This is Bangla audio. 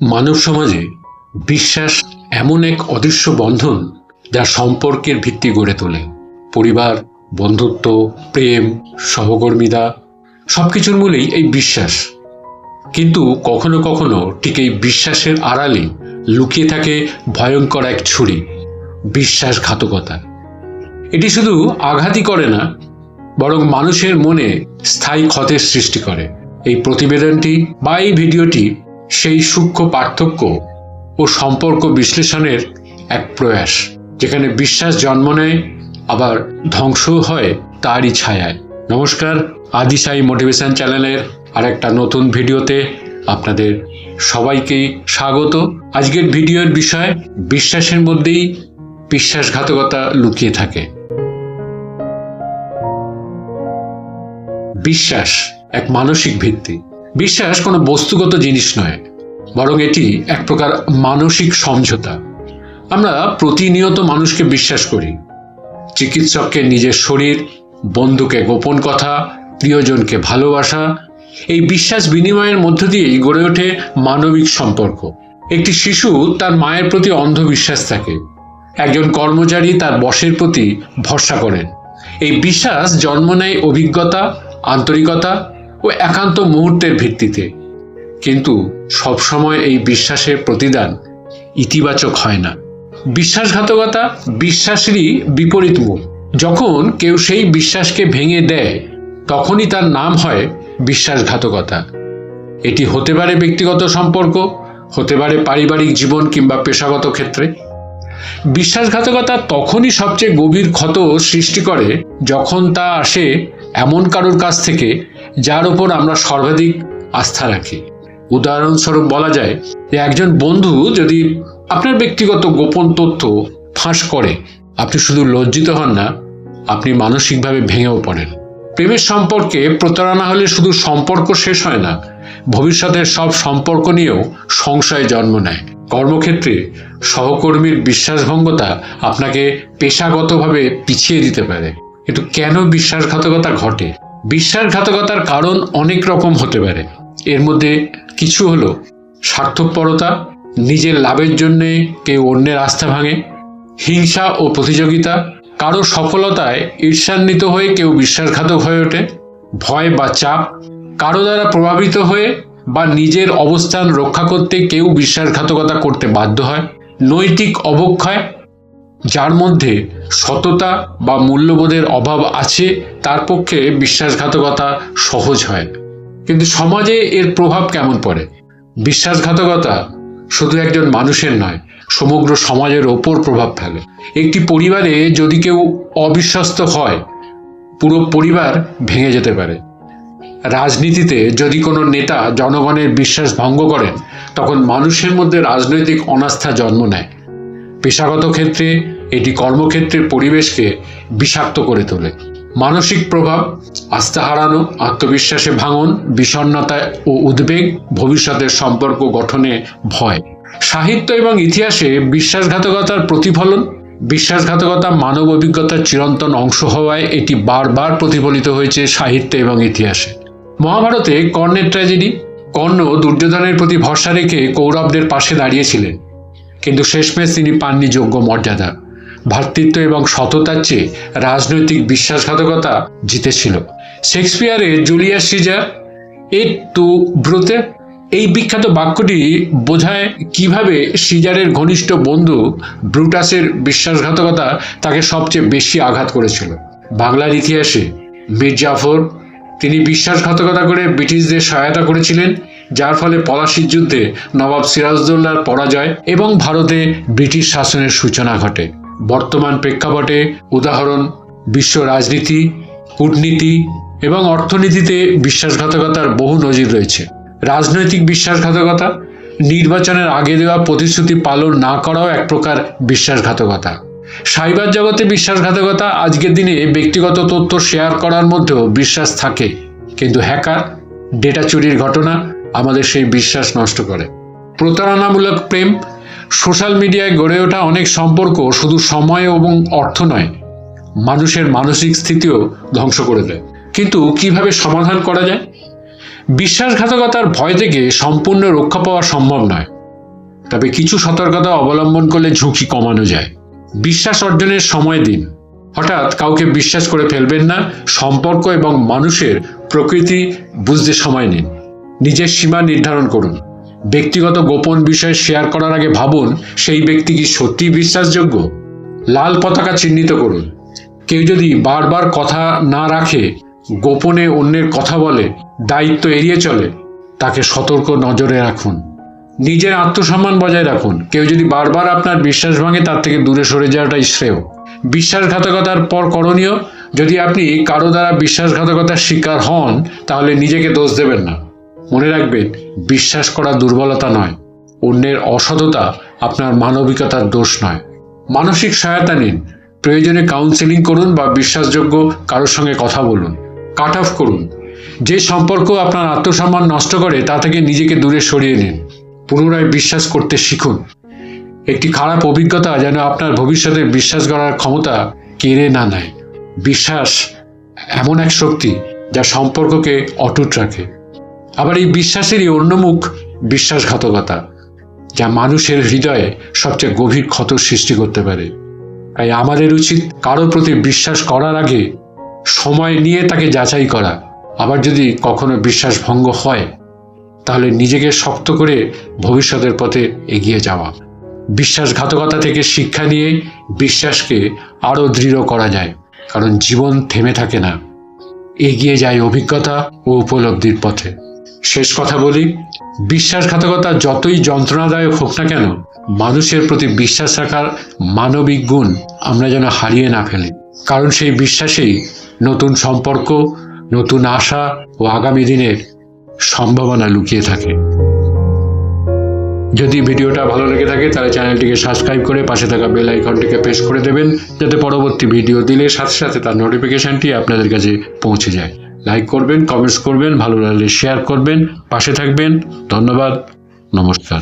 মানব সমাজে বিশ্বাস এমন এক অদৃশ্য বন্ধন যা সম্পর্কের ভিত্তি গড়ে তোলে। পরিবার, বন্ধুত্ব, প্রেম, সহকর্মিতা, সবকিছুর মূলেই এই বিশ্বাস। কিন্তু কখনো কখনো ঠিক এই বিশ্বাসের আড়ালে লুকিয়ে থাকে ভয়ঙ্কর এক ছুরি, বিশ্বাসঘাতকতা। এটি শুধু আঘাতই করে না, বরং মানুষের মনে স্থায়ী ক্ষতের সৃষ্টি করে। এই প্রতিবেদনটি বা এই ভিডিওটি সেই সূক্ষ্ম পার্থক্য ও সম্পর্ক বিশ্লেষণের এক প্রয়াস, যেখানে বিশ্বাস জন্ম নেয়, আবার ধ্বংসও হয় তারই ছায়ায়। নমস্কার আদিসাই মোটিভেশন চ্যানেলের আর একটা নতুন ভিডিওতে আপনাদের সবাইকেই স্বাগত। আজকের ভিডিওর বিষয়, বিশ্বাসের মধ্যেই বিশ্বাসঘাতকতা লুকিয়ে থাকে। বিশ্বাস এক মানসিক ভিত্তি। বিশ্বাস কোনো বস্তুগত জিনিস নয় বরং এটি এক প্রকার মানসিক সমঝোতা। আমরা প্রতিনিয়ত মানুষকে বিশ্বাস করি। চিকিৎসককে নিজের শরীর, বন্ধুকে গোপন কথা, প্রিয়জনকে ভালোবাসা, এই বিশ্বাস বিনিময়ের মধ্য দিয়েই গড়ে ওঠে মানবিক সম্পর্ক। একটি শিশু তার মায়ের প্রতি অন্ধবিশ্বাস থাকে। একজন কর্মচারী তার বসের প্রতি ভরসা করেন। এই বিশ্বাস জন্ম নেয় অভিজ্ঞতা, আন্তরিকতা ও একান্ত মুহূর্তের ভিত্তিতে। কিন্তু সবসময় এই বিশ্বাসের প্রতিদান ইতিবাচক হয় না। বিশ্বাসঘাতকতা বিশ্বাসেরই বিপরীত মুখ যখন কেউ সেই বিশ্বাসকে ভেঙে দেয়, তখনই তার নাম হয় বিশ্বাসঘাতকতা। এটি হতে পারে ব্যক্তিগত সম্পর্ক, হতে পারে পারিবারিক জীবন কিংবা পেশাগত ক্ষেত্রে। বিশ্বাসঘাতকতা তখনই সবচেয়ে গভীর ক্ষত সৃষ্টি করে যখন তা আসে এমন কারোর কাছ থেকে, যার উপর আমরা সর্বাধিক আস্থা রাখি। উদাহরণস্বরূপ বলা যায় যে একজন বন্ধু যদি আপনার ব্যক্তিগত গোপন তথ্য ফাঁস করে, আপনি শুধু লজ্জিত হন না, আপনি মানসিকভাবে ভেঙেও পড়েন। প্রেমের সম্পর্কে প্রতারণা হলে শুধু সম্পর্ক শেষ হয় না, ভবিষ্যতের সব সম্পর্ক নিয়েও সংশয় জন্ম নেয়। কর্মক্ষেত্রে সহকর্মীর বিশ্বাসভঙ্গতা আপনাকে পেশাগতভাবে পিছিয়ে দিতে পারে। কিন্তু কেন বিশ্বাসঘাতকতা ঘটে? বিশ্বাসঘাতকতার কারণ অনেক রকম হতে পারে। এর মধ্যে কিছু হলো স্বার্থপরতা, নিজের লাভের জন্যে কেউ অন্যের আস্থা ভাঙে, হিংসা ও প্রতিযোগিতা, কারও সফলতায় ঈর্ষান্বিত হয়ে কেউ বিশ্বাসঘাতক হয়ে ওঠে, ভয় বা চাপ, কারও দ্বারা প্রভাবিত হয়ে বা নিজের অবস্থান রক্ষা করতে কেউ বিশ্বাসঘাতকতা করতে বাধ্য হয়, নৈতিক অবক্ষয়, যার মধ্যে সততা বা মূল্যবোধের অভাব আছে, তার পক্ষে বিশ্বাসঘাতকতা সহজ হয় কিন্তু সমাজে এর প্রভাব কেমন পড়ে? বিশ্বাসঘাতকতা শুধু একজন মানুষের নয়, সমগ্র সমাজের ওপর প্রভাব ফেলে। একটি পরিবারে যদি কেউ অবিশ্বস্ত হয়, পুরো পরিবার ভেঙে যেতে পারে। রাজনীতিতে যদি কোনো নেতা জনগণের বিশ্বাস ভঙ্গ করেন, তখন মানুষের মধ্যে রাজনৈতিক অনাস্থা জন্ম নেয়। পেশাগত ক্ষেত্রে এটি কর্মক্ষেত্রের পরিবেশকে বিষাক্ত করে তোলে। মানসিক প্রভাব, আস্থা হারানো, আত্মবিশ্বাসে ভাঙন বিষণ্ণতা ও উদ্বেগ, ভবিষ্যতের সম্পর্ক গঠনে ভয়। সাহিত্য এবং ইতিহাসে বিশ্বাসঘাতকতার প্রতিফলন, বিশ্বাসঘাতকতা মানব অভিজ্ঞতার চিরন্তন অংশ হওয়ায় এটি বারবার প্রতিফলিত হয়েছে সাহিত্যে এবং ইতিহাসে। মহাভারতে কর্ণের ট্র্যাজেডি, কর্ণ দুর্যোধনের প্রতি ভরসা রেখে কৌরবদের পাশে দাঁড়িয়েছিলেন। কিন্তু শেষমেশ তিনি পাননি যোগ্য মর্যাদা। ভ্রাতৃত্ব এবং সততার চেয়ে রাজনৈতিক বিশ্বাসঘাতকতা জিতেছিল। শেক্সপিয়ারের জুলিয়াস সিজার এ টু ব্রোতে এই বিখ্যাত বাক্যটি বোঝায় কীভাবে সিজারের ঘনিষ্ঠ বন্ধু ব্রুটাসের বিশ্বাসঘাতকতা তাকে সবচেয়ে বেশি আঘাত করেছিল। বাংলার ইতিহাসে মীর জাফর, তিনি বিশ্বাসঘাতকতা করে ব্রিটিশদের সহায়তা করেছিলেন, যার ফলে পলাশির যুদ্ধে নবাব সিরাজদৌল্লার পরাজয় এবং ভারতে ব্রিটিশ শাসনের সূচনা ঘটে। বর্তমান প্রেক্ষাপটে উদাহরণ, বিশ্ব রাজনীতি, কূটনীতি এবং অর্থনীতিতে বিশ্বাসঘাতকতার বহু নজির রয়েছে। রাজনৈতিক বিশ্বাসঘাতকতা, নির্বাচনের আগে দেওয়া প্রতিশ্রুতি পালন না করাও এক প্রকার বিশ্বাসঘাতকতা। সাইবার জগতে বিশ্বাসঘাতকতা আজকের দিনে ব্যক্তিগত তথ্য শেয়ার করার মধ্যেও বিশ্বাস থাকে। কিন্তু হ্যাকার, ডেটা চুরির ঘটনা আমাদের সেই বিশ্বাস নষ্ট করে। প্রতারণামূলক প্রেম সোশ্যাল মিডিয়ায় গড়ে ওঠা অনেক সম্পর্ক শুধু সময় এবং অর্থ নয়, মানুষের মানসিক স্থিতিও ধ্বংস করে দেয়। কিন্তু কীভাবে সমাধান করা যায়? বিশ্বাসঘাতকতার ভয় থেকে সম্পূর্ণ রক্ষা পাওয়া সম্ভব নয়। তবে কিছু সতর্কতা অবলম্বন করলে ঝুঁকি কমানো যায়। বিশ্বাস অর্জনের সময় দিন। হঠাৎ কাউকে বিশ্বাস করে ফেলবেন না, সম্পর্ক এবং মানুষের প্রকৃতি বুঝতে সময় নিন। নিজের সীমা নির্ধারণ করুন। ব্যক্তিগত গোপন বিষয় শেয়ার করার আগে ভাবুন, সেই ব্যক্তি কি সত্যিই বিশ্বাসযোগ্য? লাল পতাকা চিহ্নিত করুন। কেউ যদি বারবার কথা না রাখে, গোপনে অন্যের কথা বলে, দায়িত্ব এড়িয়ে চলে, তাকে সতর্ক নজরে রাখুন। নিজের আত্মসম্মান বজায় রাখুন। কেউ যদি বারবার আপনার বিশ্বাস ভাঙে, তার থেকে দূরে সরে যাওয়াটাই শ্রেয়। বিশ্বাসঘাতকতার পর করণীয়, যদি আপনি কারও দ্বারা বিশ্বাসঘাতকতার শিকার হন, তাহলে নিজেকে দোষ দেবেন না। মনে রাখবেন, বিশ্বাস করা দুর্বলতা নয়। অন্যের অসততা আপনার মানবিকতার দোষ নয়। মানসিক সহায়তা নিন। প্রয়োজনে কাউন্সেলিং করুন বা বিশ্বাসযোগ্য কারোর সঙ্গে কথা বলুন। কাট অফ করুন। যে সম্পর্ক আপনার আত্মসম্মান নষ্ট করে, তা থেকে নিজেকে দূরে সরিয়ে নিন। পুনরায় বিশ্বাস করতে শিখুন। একটি খারাপ অভিজ্ঞতা যেন আপনার ভবিষ্যতে বিশ্বাস করার ক্ষমতা কেড়ে না নেয়। বিশ্বাস এমন এক শক্তি যা সম্পর্ককে অটুট রাখে। আবার এই বিশ্বাসেরই অন্য মুখ বিশ্বাসঘাতকতা, যা মানুষের হৃদয়ে সবচেয়ে গভীর ক্ষত সৃষ্টি করতে পারে। তাই আমাদের উচিত কারও প্রতি বিশ্বাস করার আগে সময় নিয়ে তাকে যাচাই করা। আবার যদি কখনো বিশ্বাস ভঙ্গ হয়, তাহলে নিজেকে শক্ত করে ভবিষ্যতের পথে এগিয়ে যাওয়া। বিশ্বাসঘাতকতা থেকে শিক্ষা নিয়ে বিশ্বাসকে আরও দৃঢ় করা যায়, কারণ জীবন থেমে থাকে না। এগিয়ে যায় অভিজ্ঞতা ও উপলব্ধির পথে। শেষ কথা বলি, বিশ্বাসঘাতকতা যতই যন্ত্রণাদায়ক হোক না কেন, মানুষের প্রতি বিশ্বাস রাখার মানবিক গুণ আমরা যেন হারিয়ে না ফেলি। কারণ সেই বিশ্বাসেই নতুন সম্পর্ক, নতুন আশা ও আগামী দিনের সম্ভাবনা লুকিয়ে থাকে। যদি ভিডিওটা ভালো লেগে থাকে, তাহলে চ্যানেলটিকে সাবস্ক্রাইব করে পাশে থাকা বেল আইকনটিকে প্রেস করে দেবেন, যাতে পরবর্তী ভিডিও দিলে সাথে সাথে তার নোটিফিকেশনটি আপনাদের কাছে পৌঁছে যায়। লাইক করবেন কমেন্টস করবেন ভালো লাগলে শেয়ার করবেন পাশে থাকবেন। ধন্যবাদ নমস্কার।